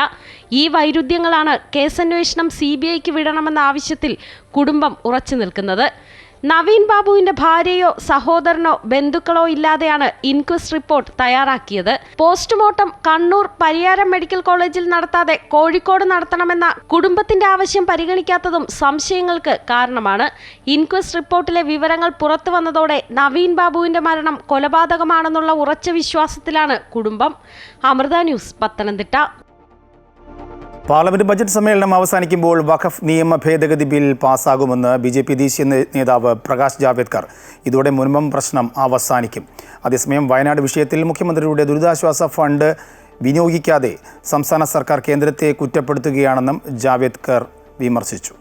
ഈ വൈരുദ്ധ്യങ്ങളാണ് കേസന്വേഷണം സി ബി ഐക്ക് വിടണമെന്ന ആവശ്യത്തിൽ കുടുംബം ഉറച്ചു നിൽക്കുന്നത്. നവീൻ ബാബുവിന്റെ ഭാര്യയോ സഹോദരനോ ബന്ധുക്കളോ ഇല്ലാതെയാണ് ഇൻക്വസ്റ്റ് റിപ്പോർട്ട് തയ്യാറാക്കിയത്. പോസ്റ്റ്മോർട്ടം കണ്ണൂർ പരിയാരം മെഡിക്കൽ കോളേജിൽ നടത്താതെ കോഴിക്കോട് നടത്തണമെന്ന കുടുംബത്തിന്റെ ആവശ്യം പരിഗണിക്കാത്തതും സംശയങ്ങൾക്ക് കാരണമാണ്. ഇൻക്വസ്റ്റ് റിപ്പോർട്ടിലെ വിവരങ്ങൾ പുറത്തു വന്നതോടെ നവീൻ ബാബുവിന്റെ മരണം കൊലപാതകമാണെന്നുള്ള ഉറച്ച വിശ്വാസത്തിലാണ് കുടുംബം. Amrita news Pathanamthitta. Parliament budget സമ്മേളനം അവസാനിക്കുമ്പോൾ വഖഫ് നിയമ ഭേദഗതി ബിൽ പാസ്സാകുമെന്ന് ബി ജെ പി ദേശീയ നേതാവ് പ്രകാശ് ജാവേദ്കർ ഇതോടെ മുൻപം പ്രശ്നം അവസാനിക്കും. അതേസമയം വയനാട് വിഷയത്തിൽ മുഖ്യമന്ത്രിയുടെ ദുരിതാശ്വാസ ഫണ്ട് വിനിയോഗിക്കാതെ സംസ്ഥാന സർക്കാർ കേന്ദ്രത്തെ കുറ്റപ്പെടുത്തുകയാണെന്നും ജാവേദ്കർ വിമർശിച്ചു.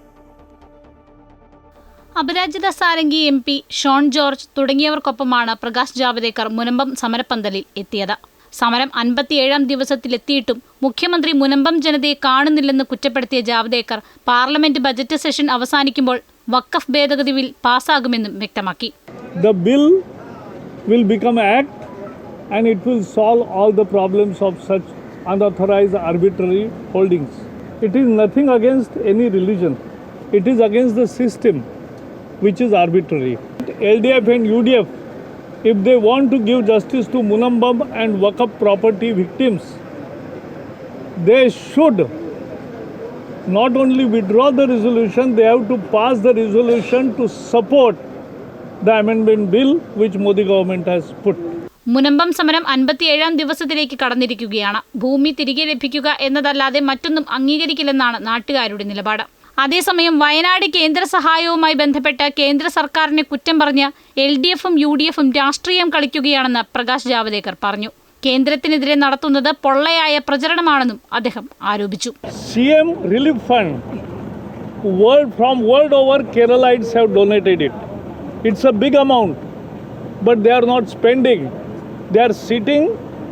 Aparajita Sarangi M P Shone George തുടങ്ങിയവർക്കൊപ്പമാണ് Prakash Javadekar Munambam സമരപ്പന്തലിൽ എത്തിയത്. സമരം അൻപത്തിയേഴാം ദിവസത്തിലെത്തിയിട്ടും മുഖ്യമന്ത്രി മുനമ്പം ജനതയെ കാണുന്നില്ലെന്ന് കുറ്റപ്പെടുത്തിയ ജാവദേക്കർ പാർലമെന്റ് ബജറ്റ് സെഷൻ അവസാനിക്കുമ്പോൾ വക്കഫ് ഭേദഗതി ബിൽ പാസ്സാകുമെന്നും വ്യക്തമാക്കി the bill will become act and it will solve all the problems of such unauthorized arbitrary holdings it is nothing against any religion it is against the system which is arbitrary ldf and udf if they want to give justice to munambam and wakaf property victims they should not only withdraw the resolution they have to pass the resolution to support the amendment bill which Modi government has put. Munambam സമരം അൻപത്തിയേഴാം ദിവസത്തിലേക്ക് കടന്നിരിക്കുകയാണ് ഭൂമി തിരികെ ലഭിക്കുക എന്നതല്ലാതെ മറ്റൊന്നും അംഗീകരിക്കില്ലെന്നാണ് നാട്ടുകാരുടെ നിലപാട് അതേസമയം വയനാട് കേന്ദ്ര സഹായവുമായി ബന്ധപ്പെട്ട് കേന്ദ്ര സർക്കാരിനെ കുറ്റം പറഞ്ഞ് എൽ ഡി എഫും യു ഡി എഫും രാഷ്ട്രീയം കളിക്കുകയാണെന്ന് പ്രകാശ് ജാവദേക്കർ പറഞ്ഞു. കേന്ദ്രത്തിനെതിരെ നടത്തുന്നത് പൊള്ളയായ പ്രചരണമാണെന്നും അദ്ദേഹം ആരോപിച്ചു. C M relief fund world from world over Keralites have donated it it's a big amount but they are not spending they are sitting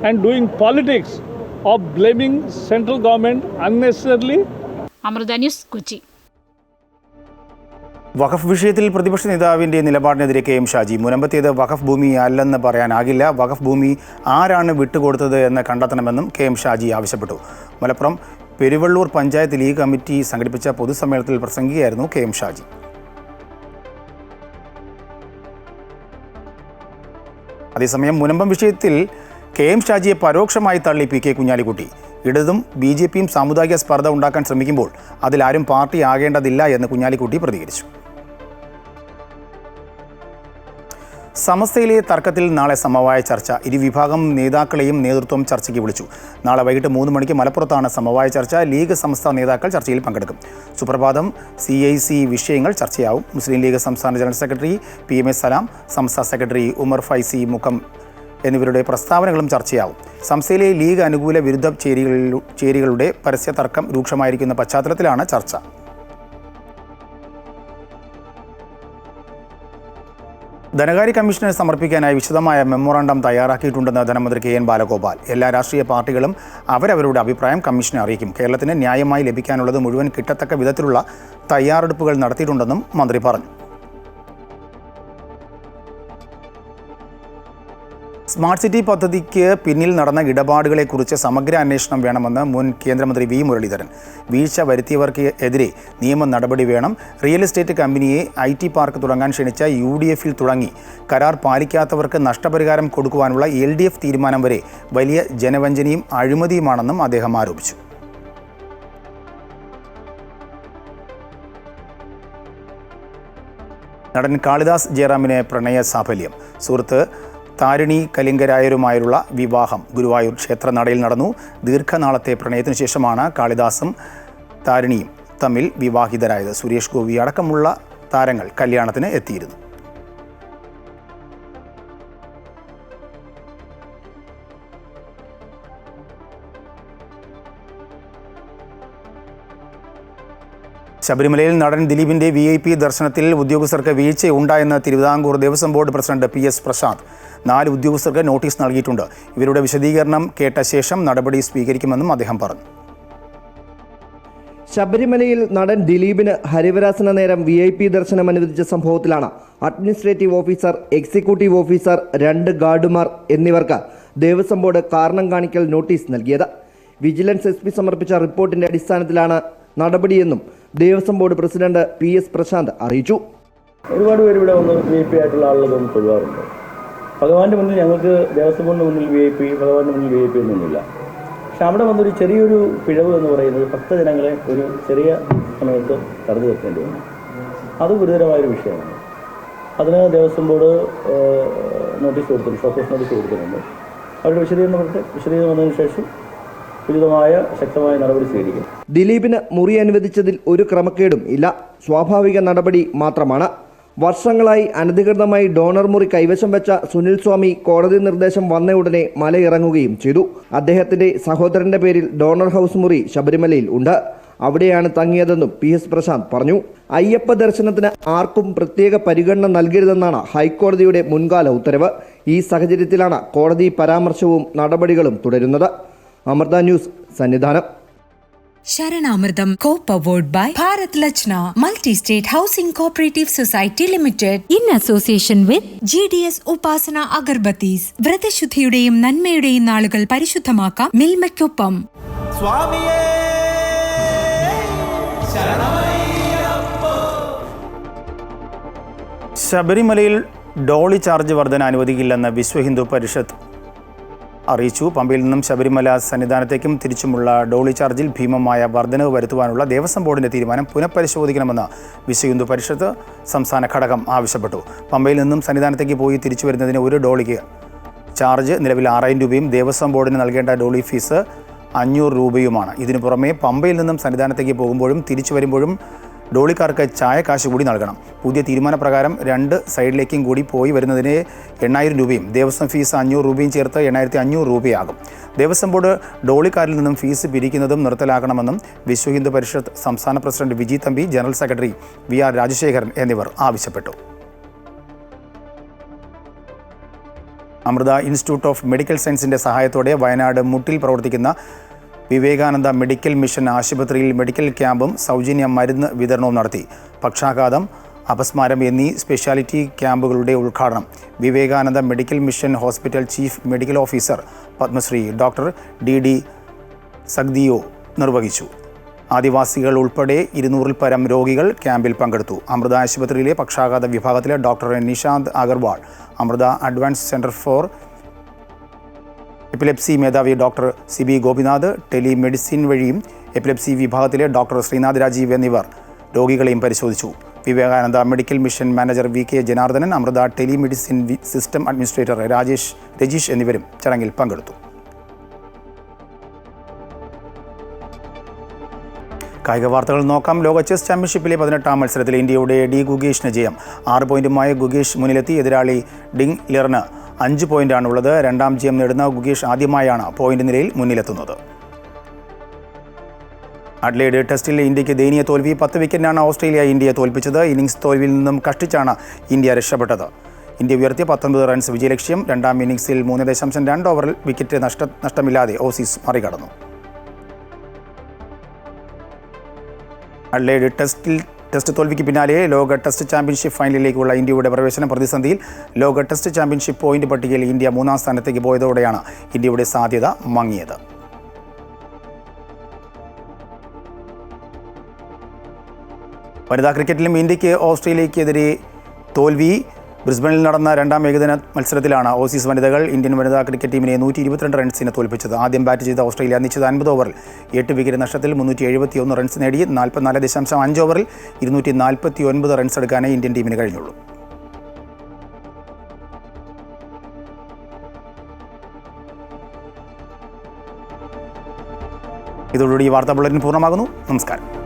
and doing politics of blaming central government unnecessarily Amrita news Kochi. Waqf വിഷയത്തിൽ പ്രതിപക്ഷ നേതാവിന്റെ നിലപാടിനെതിരെ K M Shaji. മുനമ്പത്തേത് വഖഫ് ഭൂമി അല്ലെന്ന് പറയാനാകില്ല. വഖഫ് ഭൂമി ആരാണ് വിട്ടുകൊടുത്തത് എന്ന് കണ്ടെത്തണമെന്നും കെ എം ഷാജി ആവശ്യപ്പെട്ടു. മലപ്പുറം പെരുവള്ളൂർ പഞ്ചായത്ത് ലീഗ് കമ്മിറ്റി സംഘടിപ്പിച്ച പൊതുസമ്മേളനത്തിൽ പ്രസംഗിക്കുകയായിരുന്നു കെ എം ഷാജി. അതേസമയം മുനമ്പം വിഷയത്തിൽ കെ എം ഷാജിയെ പരോക്ഷമായി തള്ളി പി കെ കുഞ്ഞാലിക്കുട്ടി. ഇടതും ബി ജെ പിയും സാമുദായിക സ്പർദ്ധ ഉണ്ടാക്കാൻ ശ്രമിക്കുമ്പോൾ അതിലാരും പാർട്ടി ആകേണ്ടതില്ല എന്ന് കുഞ്ഞാലിക്കുട്ടി പ്രതികരിച്ചു. സമസ്തയിലെ തർക്കത്തിൽ നാളെ സമവായ ചർച്ച. ഇരുവിഭാഗം നേതാക്കളെയും നേതൃത്വം ചർച്ചയ്ക്ക് വിളിച്ചു. നാളെ വൈകിട്ട് മൂന്ന് മണിക്ക് മലപ്പുറത്താണ് സമവായ ചർച്ച. ലീഗ് സംസ്ഥാന നേതാക്കൾ ചർച്ചയിൽ പങ്കെടുക്കും. സുപ്രഭാതം സി ഐ സി വിഷയങ്ങൾ ചർച്ചയാവും. മുസ്ലിം ലീഗ് സംസ്ഥാന general secretary P M Salam സംസ്ഥാന സെക്രട്ടറി ഉമർ ഫൈസി മുഖം എന്നിവരുടെ പ്രസ്താവനകളും ചർച്ചയാവും. സംസ്ഥയിലെ ലീഗ് അനുകൂല വിരുദ്ധ ചേരികളിലു ചേരികളുടെ പരസ്യ തർക്കം രൂക്ഷമായിരിക്കുന്ന പശ്ചാത്തലത്തിലാണ് ചർച്ച. ധനകാര്യ കമ്മീഷനെ സമർപ്പിക്കാനായി വിശദമായ മെമ്മോറാണ്ടം തയ്യാറാക്കിയിട്ടുണ്ടെന്ന് ധനമന്ത്രി കെ എൻ ബാലഗോപാൽ. എല്ലാ രാഷ്ട്രീയ പാർട്ടികളും അവരവരുടെ അഭിപ്രായം കമ്മീഷനെ അറിയിക്കും. കേരളത്തിന് ന്യായമായി ലഭിക്കാനുള്ളത് മുഴുവൻ കിട്ടത്തക്ക വിധത്തിലുള്ള തയ്യാറെടുപ്പുകൾ നടത്തിയിട്ടുണ്ടെന്നും മന്ത്രി പറഞ്ഞു. സ്മാർട്ട് സിറ്റി പദ്ധതിക്ക് പിന്നിൽ നടന്ന ഇടപാടുകളെക്കുറിച്ച് സമഗ്ര അന്വേഷണം വേണമെന്ന് മുൻ കേന്ദ്രമന്ത്രി വി മുരളീധരൻ. വീഴ്ച വരുത്തിയവർക്ക് എതിരെ നിയമ നടപടി വേണം. റിയൽ എസ്റ്റേറ്റ് കമ്പനിയെ ഐ ടി പാർക്ക് തുടങ്ങാൻ ക്ഷണിച്ച യു ഡി എഫിൽ തുടങ്ങി. കരാർ പാലിക്കാത്തവർക്ക് നഷ്ടപരിഹാരം കൊടുക്കുവാനുള്ള എൽ ഡി എഫ് തീരുമാനം വരെ വലിയ ജനവഞ്ചനയും അഴിമതിയുമാണെന്നും അദ്ദേഹം ആരോപിച്ചു. നടൻ കാളിദാസ് ജയറാമിന് പ്രണയ സാഫല്യം സുഹൃത്ത് താരിണി കലിംഗരായരുമായുള്ള വിവാഹം ഗുരുവായൂർ ക്ഷേത്രനടയിൽ നടന്നു. ദീർഘനാളത്തെ പ്രണയത്തിനു ശേഷമാണ് കാളിദാസും താരിണിയും തമ്മിൽ വിവാഹിതരായത്. സുരേഷ് ഗോപി അടക്കമുള്ള താരങ്ങൾ കല്യാണത്തിന് എത്തിയിരുന്നു. ശബരിമലയിൽ നടൻ ദിലീപിന്റെ വി ഐ പി ദർശനത്തിൽ ഉദ്യോഗസ്ഥർക്ക് വീഴ്ചയുണ്ടായെന്ന് Thiruvithamkoor Devaswom board president P S Prashanth. നാല് ഉദ്യോഗസ്ഥർക്ക് നോട്ടീസ് നൽകിയിട്ടുണ്ട്. ഇവരുടെ വിശദീകരണം കേട്ട ശേഷം നടപടി സ്വീകരിക്കുമെന്നും അദ്ദേഹം പറഞ്ഞു. ശബരിമലയിൽ നടൻ ദിലീപിന് ഹരിവരാസന നേരം വി ഐ പി ദർശനം അനുവദിച്ച സംഭവത്തിലാണ് അഡ്മിനിസ്ട്രേറ്റീവ് ഓഫീസർ എക്സിക്യൂട്ടീവ് ഓഫീസർ രണ്ട് ഗാർഡുമാർ എന്നിവർക്ക് ദേവസ്വം ബോർഡ് കാരണം കാണിക്കൽ നോട്ടീസ് നൽകിയത്. വിജിലൻസ് എസ് സമർപ്പിച്ച റിപ്പോർട്ടിന്റെ അടിസ്ഥാനത്തിലാണ് നടപടിയെന്നും Devaswom board president P S Prashanth അറിയിച്ചു. ഒരുപാട് പേര് ഇവിടെ വന്ന് വി ഐ പി ആയിട്ടുള്ള ആളുകൾ വന്ന് തൊഴുവാറുണ്ട്. ഭഗവാന്റെ മുന്നിൽ ഞങ്ങൾക്ക് ദേവസ്വം ബോർഡിന് മുന്നിൽ വി ഐ പി ഭഗവാന്റെ മുന്നിൽ വി ഐ പി ഒന്നുമില്ല. പക്ഷെ അവിടെ വന്നൊരു ചെറിയൊരു പിഴവ് എന്ന് പറയുന്നത് ഭക്തജനങ്ങളെ ഒരു ചെറിയ സമയത്ത് തടഞ്ഞു നിർത്തേണ്ടി വന്നു. അത് ഗുരുതരമായൊരു വിഷയമാണ്. അതിന് ദേവസ്വം ബോർഡ് നോട്ടീസ് കൊടുത്തിട്ടുണ്ട് ഷോക്കേസ് നോട്ടീസ് കൊടുത്തിട്ടുണ്ട്. അവരുടെ വിശദീകരണം വിശദീകരണം വന്നതിന് ശേഷം ഉചിതമായ ശക്തമായ നടപടി സ്വീകരിക്കും. ദിലീപിന് മുറി അനുവദിച്ചതിൽ ഒരു ക്രമക്കേടും ഇല്ല. സ്വാഭാവിക നടപടി മാത്രമാണ്. വർഷങ്ങളായി അനധികൃതമായി ഡോണർ മുറി കൈവശം വെച്ച സുനിൽ സ്വാമി കോടതി നിർദ്ദേശം വന്ന ഉടനെ മലയിറങ്ങുകയും ചെയ്തു. അദ്ദേഹത്തിന്റെ സഹോദരന്റെ പേരിൽ ഡോണർ ഹൗസ് മുറി ശബരിമലയിൽ ഉണ്ട്. അവിടെയാണ് തങ്ങിയതെന്നും പി എസ് പ്രശാന്ത് പറഞ്ഞു. അയ്യപ്പ ദർശനത്തിന് ആർക്കും പ്രത്യേക പരിഗണന നൽകരുതെന്നാണ് ഹൈക്കോടതിയുടെ മുൻകാല ഉത്തരവ്. ഈ സാഹചര്യത്തിലാണ് കോടതി പരാമർശവും നടപടികളും തുടരുന്നത്. Amrita news Sannidhanam. Sharanamritham coop award by Bharat Lajna multi state housing cooperative society limited. In association with G D S Upasana agarbattis. വ്രതശുദ്ധിയുടെയും നന്മയുടെയും നാളുകൾ പരിശുദ്ധമാക്കാം മിൽമയ്ക്കൊപ്പം. സ്വാമിയേ ശബരിമലയിൽ ഡോളി ചാർജ് വർധന അനുവദിക്കില്ലെന്ന് വിശ്വ ഹിന്ദു പരിഷത്ത്. അറിയിച്ചു. പമ്പയിൽ നിന്നും ശബരിമല സന്നിധാനത്തേക്കും തിരിച്ചുമുള്ള ഡോളി ചാർജിൽ ഭീമമായ വർധനവ് വരുത്തുവാനുള്ള ദേവസ്വം ബോർഡിന്റെ തീരുമാനം പുനഃപരിശോധിക്കണമെന്ന് വിശ്വഹിന്ദു പരിഷത്ത് സംസ്ഥാന ഘടകം ആവശ്യപ്പെട്ടു. പമ്പയിൽ നിന്നും സന്നിധാനത്തേക്ക് പോയി തിരിച്ചു വരുന്നതിന് ഒരു ഡോളിക്ക് ചാർജ് നിലവിൽ ആറായിരം രൂപയും ദേവസ്വം ബോർഡിന് നൽകേണ്ട ഡോളി ഫീസ് അഞ്ഞൂറ് രൂപയുമാണ്. ഇതിനു പുറമെ പമ്പയിൽ നിന്നും സന്നിധാനത്തേക്ക് പോകുമ്പോഴും തിരിച്ചു വരുമ്പോഴും ഡോളിക്കാർക്ക് ചായ കാശ് കൂടി നൽകണം. പുതിയ തീരുമാനപ്രകാരം രണ്ട് സൈഡിലേക്കും കൂടി പോയി വരുന്നതിന് എണ്ണായിരം രൂപയും ദേവസ്വം ഫീസ് അഞ്ഞൂറ് രൂപയും ചേർത്ത് എണ്ണായിരത്തി അഞ്ഞൂറ് രൂപയാകും. ദേവസ്വം ബോർഡ് ഡോളിക്കാരിൽ നിന്നും ഫീസ് പിരിക്കുന്നതും നിർത്തലാക്കണമെന്നും വിശ്വ ഹിന്ദു പരിഷത്ത് സംസ്ഥാന president Viji Thampi general secretary V R Rajasekharan എന്നിവർ ആവശ്യപ്പെട്ടു. അമൃത ഇൻസ്റ്റിറ്റ്യൂട്ട് ഓഫ് മെഡിക്കൽ സയൻസിന്റെ സഹായത്തോടെ വയനാട് മുട്ടിൽ പ്രവർത്തിക്കുന്ന വിവേകാനന്ദ മെഡിക്കൽ മിഷൻ ആശുപത്രിയിൽ മെഡിക്കൽ ക്യാമ്പും സൗജന്യ മരുന്ന് വിതരണവും നടത്തി. പക്ഷാഘാതം അപസ്മാരം എന്നീ സ്പെഷ്യാലിറ്റി ക്യാമ്പുകളുടെ ഉദ്ഘാടനം. Vivekananda medical mission hospital chief medical officer Padmashri doctor D D Sagdeo നിർവഹിച്ചു. ആദിവാസികൾ ഉൾപ്പെടെ ഇരുന്നൂറിൽ പരം രോഗികൾ ക്യാമ്പിൽ പങ്കെടുത്തു. അമൃത ആശുപത്രിയിലെ പക്ഷാഘാത വിഭാഗത്തിലെ doctor Nishant Agarwal Amrita advance centre for epilepsy മേധാവി doctor C B Gopinath telemedicine വഴിയും എപ്പിലെപ്സി വിഭാഗത്തിലെ ഡോക്ടർ ശ്രീനാഥ് രാജീവ് എന്നിവർ രോഗികളെയും പരിശോധിച്ചു. Vivekananda medical mission manager V K Janardhanan Amrita telemedicine system administrator Rajesh Rajeesh എന്നിവരും ചടങ്ങിൽ പങ്കെടുത്തു. കായിക വാർത്തകൾ നോക്കാം. ലോക ചെസ് ചാമ്പ്യൻഷിപ്പിലെ പതിനെട്ടാം മത്സരത്തിൽ ഇന്ത്യയുടെ ഡി ഗുഗേഷിന് ജയം. ആറ് പോയിന്റുമായി ഗുഗേഷ് മുന്നിലെത്തി. എതിരാളി ഡിങ് ലിയറിന് അഞ്ച് പോയിന്റാണുള്ളത്. രണ്ടാം ജയം നേടുന്ന ഗുകേഷ് ആദ്യമായാണ് പോയിന്റ് നിലയിൽ മുന്നിലെത്തുന്നത്. അഡ്ലേഡ് ടെസ്റ്റിൽ ഇന്ത്യയ്ക്ക് ദയനീയ തോൽവി. പത്ത് വിക്കറ്റിനാണ് ഓസ്ട്രേലിയ ഇന്ത്യയെ തോൽപ്പിച്ചത്. ഇന്നിംഗ്സ് തോൽവിയിൽ നിന്നും കഷ്ടിച്ചാണ് ഇന്ത്യ രക്ഷപ്പെട്ടത്. ഇന്ത്യ ഉയർത്തിയ പത്തൊൻപത് റൺസ് വിജയലക്ഷ്യം. രണ്ടാം ഇന്നിംഗ്സിൽ മൂന്ന് ദശാംശം രണ്ട് ഓവറിൽ വിക്കറ്റ് നഷ്ട നഷ്ടമില്ലാതെ ഓസീസ് മറികടന്നു. അഡ്ലേഡ് ടെസ്റ്റിൽ ടെസ്റ്റ് തോൽവിക്ക് പിന്നാലെ ലോക ടെസ്റ്റ് ചാമ്പ്യൻഷിപ്പ് ഫൈനലിലേക്കുള്ള ഇന്ത്യയുടെ പ്രവേശന പ്രതിസന്ധിയിൽ ലോക ടെസ്റ്റ് ചാമ്പ്യൻഷിപ്പ് പോയിന്റ് പട്ടികയിൽ ഇന്ത്യ മൂന്നാം സ്ഥാനത്തേക്ക് പോയതോടെയാണ് ഇന്ത്യയുടെ സാധ്യത മങ്ങിയത്. വനിതാ ക്രിക്കറ്റിലും ഇന്ത്യയ്ക്ക് ഓസ്ട്രേലിയക്കെതിരെ തോൽവി ബ്രിസ്ബനിൽ നടന്ന രണ്ടാം ഏകദിന മത്സരത്തിലാണ് ഓസീസ് വനിതകൾ ഇന്ത്യൻ വനിതാ ക്രിക്കറ്റ് ടീമിനെ നൂറ്റി ഇരുപത്തിരണ്ട് റൺസിന് തോൽപ്പിച്ചത്. ആദ്യം ബാറ്റ് ചെയ്ത ഓസ്ട്രേലിയ നിശ്ചിത അൻപത് ഓവറിൽ എട്ട് വിക്കറ്റ് നഷ്ടത്തിൽ മുന്നൂറ്റി എഴുപത്തി ഒന്ന് റൺസ് നേടി നാൽപ്പത്തിനാല് ദശാംശം അഞ്ച് ഓവറിൽ ഇരുന്നൂറ്റി നാൽപ്പത്തി ഒൻപത് റൺസ് എടുക്കാനേ ഇന്ത്യൻ ടീമിന് കഴിഞ്ഞുള്ളൂ. ഇതോടുകൂടി ഈ വാർത്താ ബുള്ളറ്റിൻ പൂർണമാകുന്നു. നമസ്കാരം.